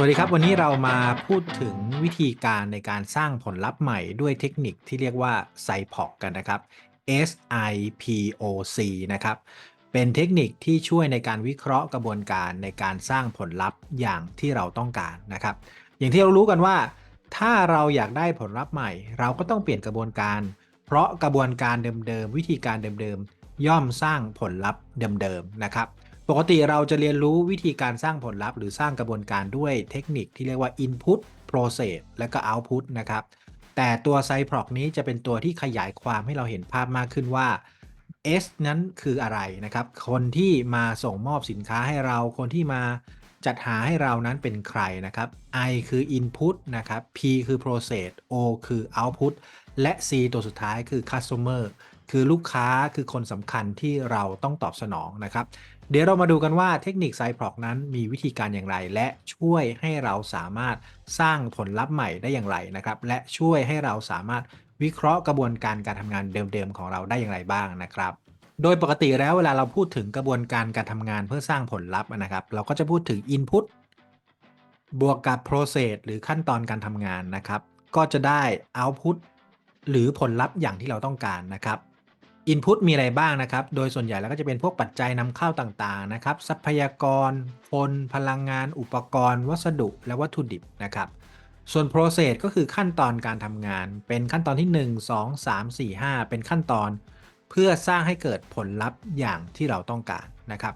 สวัสดีครับวันนี้เรามาพูดถึงวิธีการในการสร้างผลลัพธ์ใหม่ด้วยเทคนิคที่เรียกว่า SIPOC กันนะครับ S I P O C นะครับเป็นเทคนิคที่ช่วยในการวิเคราะห์กระบวนการในการสร้างผลลัพธ์อย่างที่เราต้องการนะครับ อย่างที่เรารู้กันว่า ถ้าเราอยากได้ผลลัพธ์ใหม่ เราก็ต้องเปลี่ยนกระบวนการ เพราะกระบวนการเดิมๆวิธีการเดิมๆย่อมสร้างผลลัพธ์เดิมๆนะครับ ปกติเราจะเรียนรู้วิธีการสร้างผลลัพธ์หรือสร้างกระบวนการด้วยเทคนิคที่เรียกว่า input process และก็ output นะครับ แต่ตัว Cyproc นี้จะเป็นตัวที่ขยายความให้เราเห็นภาพมากขึ้นว่า S นั้นคืออะไรนะครับ คนที่มาส่งมอบสินค้าให้เรา คนที่มาจัดหาให้เรานั้นเป็นใครนะครับ I คือ input นะครับ P คือ process O คือ output และ C ตัวสุดท้ายคือ customer คือลูกค้าคือคนสำคัญที่เราต้องตอบสนองนะครับ เดี๋ยวเรามาดูกันว่าเทคนิคไซพรอกนั้นมีวิธีการอย่างไร และช่วยให้เราสามารถสร้างผลลัพธ์ใหม่ได้อย่างไรนะครับ และช่วยให้เราสามารถวิเคราะห์กระบวนการการทำงานเดิมๆของเราได้อย่างไรบ้างนะครับ โดยปกติแล้วเวลาเราพูดถึงกระบวนการการทำงานเพื่อสร้างผลลัพธ์นะครับ เราก็จะพูดถึง Input บวกกับ Process หรือขั้นตอนการทำงานนะครับ ก็จะได้ Output หรือผลลัพธ์อย่างที่เราต้องการนะครับ Input มีอะไรบ้างนะครับ โดยส่วนใหญ่แล้วก็จะเป็นพวกปัจจัยนำเข้าต่างๆนะครับ ทรัพยากร คน พลังงาน อุปกรณ์ วัสดุ และวัตถุดิบนะครับ ส่วน process ก็คือขั้นตอนการทำงาน เป็นขั้นตอนที่ 1 2 3 4 5 เป็นขั้นตอน เพื่อสร้างให้เกิดผลลัพธ์อย่างที่เราต้องการนะครับ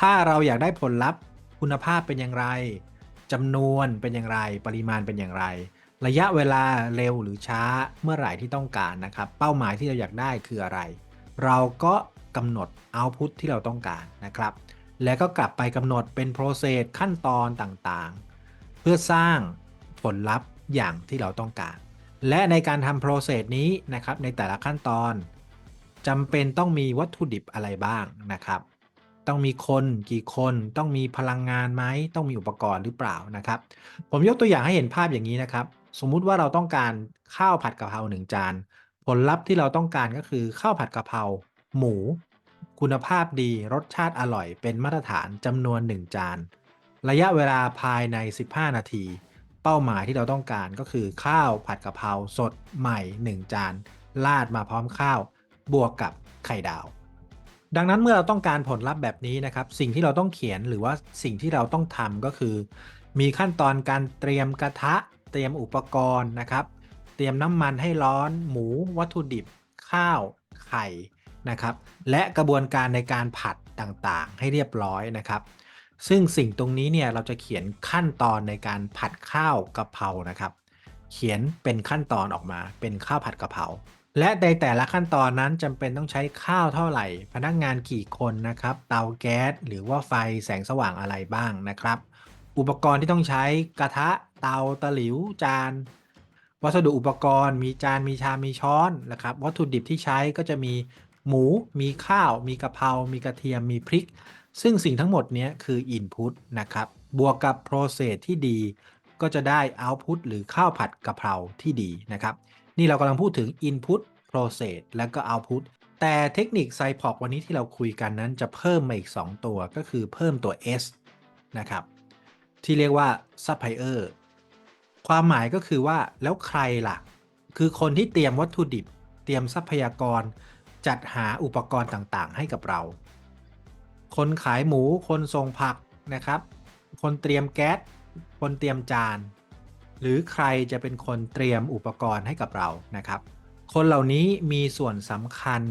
ถ้าเราอยากได้ผลลัพธ์คุณภาพเป็นอย่างไรจำนวนเป็นอย่างไร ปริมาณเป็นอย่างไร ระยะเวลาเร็วหรือช้าเมื่อไหร่ที่ต้องการนะครับ เป้าหมายที่เราอยากได้คืออะไร เราก็กำหนด output ที่เราต้องการนะครับ แล้วก็กลับไปกำหนดเป็น process ขั้นตอนต่างๆ เพื่อสร้างผลลัพธ์อย่างที่เราต้องการ และในการทำ process นี้นะครับในแต่ละขั้นตอนจำเป็นต้องมีวัตถุดิบอะไรบ้างนะครับ ต้องมีคนกี่คนต้องมีพลังงานไหมต้องมีอุปกรณ์หรือเปล่านะครับ ผมยกตัวอย่างให้เห็นภาพอย่างนี้นะครับ สมมุติว่าเราต้องการข้าวผัดกะเพราหนึ่งจาน ผลลัพธ์ที่เราต้องการก็คือข้าวผัดกะเพราหมู คุณภาพดีรสชาติอร่อย เป็นมาตรฐานจำนวน 1 จาน ระยะเวลาภายใน 15 นาที เป้าหมายที่เราต้องการก็คือข้าวผัดกะเพราสดใหม่ 1 จานราดมาพร้อมข้าว บวกกับไข่ดาว ดังนั้นเมื่อเราต้องการผลลัพธ์แบบนี้นะครับ สิ่งที่เราต้องเขียนหรือว่าสิ่งที่เราต้องทำก็คือ มีขั้นตอนการเตรียมกระทะ เตรียมอุปกรณ์นะครับ เตรียมน้ำมันให้ร้อน หมู วัตถุดิบ ข้าว ไข่นะครับ และกระบวนการในการผัดต่างๆ ให้เรียบร้อยนะครับ ซึ่งสิ่งตรงนี้เนี่ยเราจะเขียนขั้นตอนในการผัดข้าวกะเพรานะครับ เขียนเป็นขั้นตอนออกมาเป็นข้าวผัดกะเพราและในแต่ละขั้นตอนนั้นจำเป็นต้องใช้ข้าวเท่าไหร่ พนักงานกี่คนนะครับ เตาแก๊สหรือว่าไฟแสงสว่างอะไรบ้างนะครับ อุปกรณ์ที่ต้องใช้กระทะเตาตะหลิวจาน วัสดุอุปกรณ์ มีจานมีชามมีช้อนนะครับวัตถุดิบที่ใช้ก็จะมีหมู มีข้าว มีกะเพรา มีกระเทียม มีพริก ซึ่งสิ่งทั้งหมดนี้คือ Input นะครับ บวกกับ Process ที่ดี ก็จะได้ Output หรือข้าวผัดกะเพราที่ดีนะครับ นี่เรากำลังพูดถึง Input Process และก็ Output แต่เทคนิค SIPOC วันนี้ที่เราคุยกันนั้นจะเพิ่มมาอีก 2 ตัวก็คือเพิ่มตัว S นะครับ ที่เรียกว่า Supplier ความหมายก็คือว่าแล้วใครล่ะ คือคนที่เตรียมวัตถุดิบ เตรียมทรัพยากร จัดหาอุปกรณ์ต่างๆ ให้กับเรา คนขายหมูคนส่งผักนะครับ คนเตรียมแก๊สคนเตรียมจาน หรือใครจะเป็นคนเตรียมอุปกรณ์ให้กับเรานะครับ คนเหล่านี้มีส่วนสำคัญ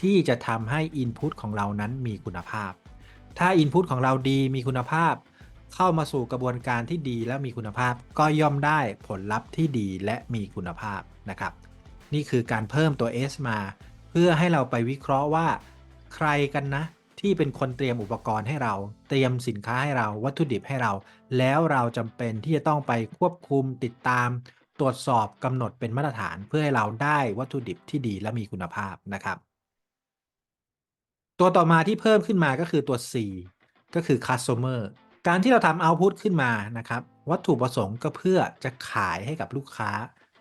ที่จะทำให้ Input ของเรานั้นมีคุณภาพ ถ้า Input ของเราดีมีคุณภาพ เข้ามาสู่กระบวนการที่ดีและมีคุณภาพ ก็ย่อมได้ผลลัพธ์ที่ดีและมีคุณภาพนะครับ นี่คือการเพิ่มตัว S มา เพื่อให้เราไปวิเคราะห์ว่า ใครกันนะ ที่เป็นคนเตรียมอุปกรณ์ให้เรา เตรียมสินค้าให้เราวัตถุดิบให้เรา แล้วเราจำเป็นที่จะต้องไปควบคุมติดตาม ตรวจสอบกำหนดเป็นมาตรฐาน เพื่อให้เราได้วัตถุดิบที่ดีและมีคุณภาพนะครับตัวต่อมาที่เพิ่มขึ้นมาก็คือตัว C ก็คือ customer การที่เราทำ output ขึ้นมานะครับ วัตถุประสงค์ก็เพื่อจะขายให้กับลูกค้า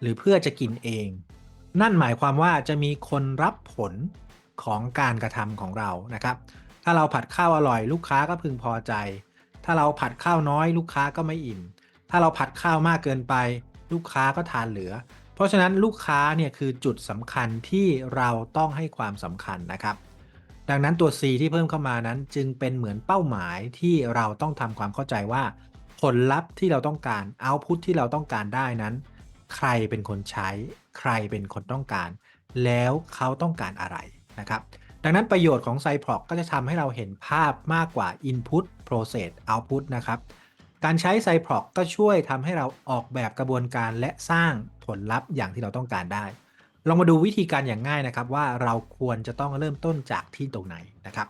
หรือเพื่อจะกินเอง นั่นหมายความว่าจะมีคนรับผลของการกระทำของเรานะครับ ถ้าเราผัดข้าวอร่อย ลูกค้าก็พึงพอใจ ถ้าเราผัดข้าวน้อย ลูกค้าก็ไม่อิ่ม ถ้าเราผัดข้าวมากเกินไป ลูกค้าก็ทานเหลือ เพราะฉะนั้นลูกค้าเนี่ยคือจุดสำคัญที่เราต้องให้ความสำคัญนะครับ ดังนั้นตัว C ที่เพิ่มเข้ามานั้น จึงเป็นเหมือนเป้าหมายที่เราต้องทำความเข้าใจว่า ผลลัพธ์ที่เราต้องการ output ที่เราต้องการได้นั้น ใครเป็นคนใช้ ใครเป็นคนต้องการ แล้วเขาต้องการอะไรนะครับ ดังนั้นประโยชน์ของ c y p r o c ก็จะทำให้เราเห็นภาพมากกว่า input process output นะครับ การใช้ c y p r o c ก็ช่วยทำให้เราออกแบบกระบวนการและสร้างผลลัพธ์อย่างที่เราต้องการได้ ลองมาดูวิธีการอย่างง่ายนะครับ ว่าเราควรจะต้องเริ่มต้นจากที่ตรงไหนนะครับ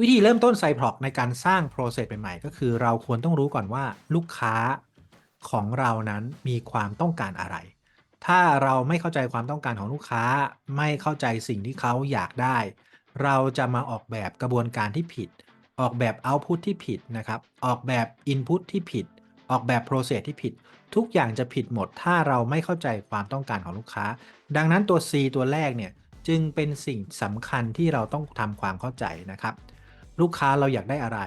วิธีเริ่มต้น c y p r o c ในการสร้าง process ใหม่ๆก็คือเราควรต้องรู้ก่อนว่าลูกค้าของเรานั้นมีความต้องการอะไร ถ้าเราไม่เข้าใจความต้องการของลูกค้า ไม่เข้าใจสิ่งที่เขาอยากได้ เราจะมาออกแบบกระบวนการที่ผิด ออกแบบ output ที่ผิดนะครับ ออกแบบ input ที่ผิด ออกแบบ process ที่ผิด ทุกอย่างจะผิดหมด ถ้าเราไม่เข้าใจความต้องการของลูกค้า ดังนั้นตัว C ตัวแรกเนี่ยจึงเป็นสิ่งสำคัญที่เราต้องทำความเข้าใจนะครับ ลูกค้าเราอยากได้อะไร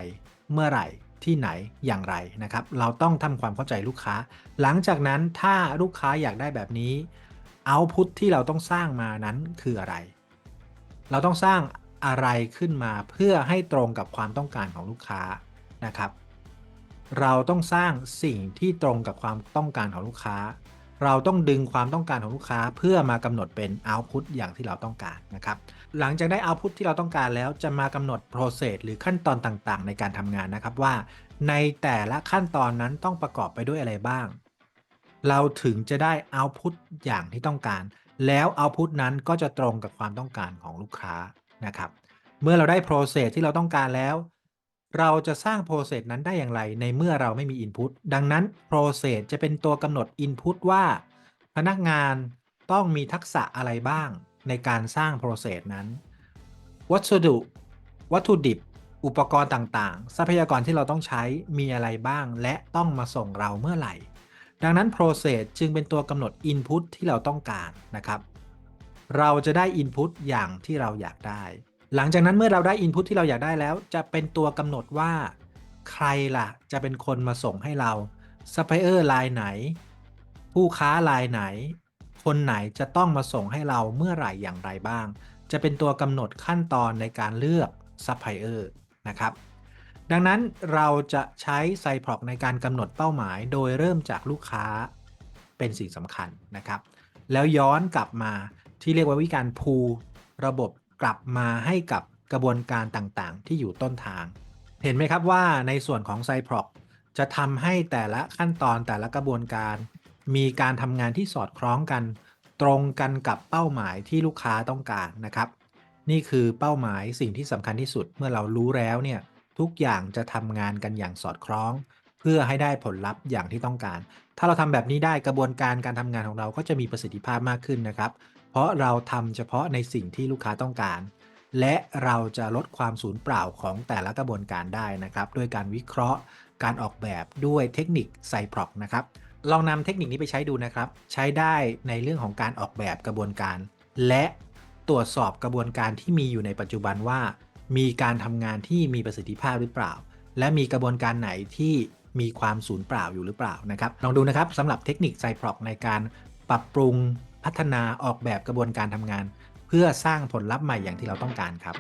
เมื่อไหร่ที่ไหนอย่างไรนะครับ เราต้องทำความเข้าใจลูกค้า หลังจากนั้นถ้าลูกค้าอยากได้แบบนี้ output ที่เราต้องสร้างมานั้นคืออะไร เราต้องสร้างอะไรขึ้นมาเพื่อให้ตรงกับความต้องการของลูกค้านะครับ เราต้องสร้างสิ่งที่ตรงกับความต้องการของลูกค้า เราต้องดึงความต้องการของลูกค้าเพื่อมากำหนดเป็น output อย่างที่เราต้องการนะครับ หลังจากได้ output ที่เราต้องการแล้วจะมากำหนด process หรือขั้นตอนต่างๆ ในการทำงานนะครับว่า ในแต่ละขั้นตอนนั้นต้องประกอบไปด้วยอะไรบ้าง เราถึงจะได้ output อย่างที่ต้องการ แล้ว output นั้นก็จะตรงกับความต้องการของลูกค้านะครับ เมื่อเราได้ process ที่เราต้องการแล้ว เราจะสร้าง process นั้นได้อย่างไรในเมื่อเราไม่มี input ดังนั้น process จะเป็นตัวกำหนด input ว่า พนักงานต้องมีทักษะอะไรบ้างในการสร้าง process นั้น วัสดุ วัตถุดิบ อุปกรณ์ต่างๆ ทรัพยากรที่เราต้องใช้มีอะไรบ้าง และต้องมาส่งเราเมื่อไหร่ ดังนั้น process จึงเป็นตัวกำหนด input ที่เราต้องการนะครับ เราจะได้ input อย่างที่เราอยากได้ หลังจากนั้นเมื่อเราได้ input ที่เราอยากได้แล้ว จะเป็นตัวกำหนดว่า ใครล่ะ จะเป็นคนมาส่งให้เราซัพพลายเออร์รายไหน ผู้ค้ารายไหน คนไหนจะต้องมาส่งให้เราเมื่อไหร่อย่างไรบ้าง จะเป็นตัวกำหนดขั้นตอนในการเลือกซัพพลายเออร์นะครับ ดังนั้นเราจะใช้ไซพรอกในการกำหนดเป้าหมาย โดยเริ่มจากลูกค้าเป็นสิ่งสำคัญนะครับ แล้วย้อนกลับมาที่เรียกว่าวิธีการพูระบบ กลับมาให้กับกระบวนการต่างๆ ที่อยู่ต้นทาง เห็นไหมครับว่าในส่วนของไซพรอกจะทำให้แต่ละขั้นตอนแต่ละกระบวนการ มีการทำงานที่สอดคล้องกัน ตรงกันกับเป้าหมายที่ลูกค้าต้องการนะครับ นี่คือเป้าหมายสิ่งที่สำคัญที่สุดเมื่อเรารู้แล้วเนี่ยทุกอย่างจะทำงานกันอย่างสอดคล้อง เพื่อให้ได้ผลลัพธ์อย่างที่ต้องการ ถ้าเราทำแบบนี้ได้กระบวนการการทำงานของเราก็จะมีประสิทธิภาพมากขึ้นนะครับ เพราะเราทำเฉพาะในสิ่งที่ลูกค้าต้องการ และเราจะลดความสูญเปล่าของแต่ละกระบวนการได้นะครับ ด้วยการวิเคราะห์การออกแบบด้วยเทคนิคไซพรอกนะครับ ลองนำเทคนิคนี้ไปใช้ดูนะครับ ใช้ได้ในเรื่องของการออกแบบกระบวนการ และตรวจสอบกระบวนการที่มีอยู่ในปัจจุบันว่า มีการทำงานที่มีประสิทธิภาพหรือเปล่า และมีกระบวนการไหนที่มีความสูญเปล่าอยู่หรือเปล่านะครับ ลองดูนะครับสำหรับเทคนิคไซพรอกในการปรับปรุง พัฒนาออกแบบกระบวนการทำงาน เพื่อสร้างผลลัพธ์ใหม่อย่างที่เราต้องการครับ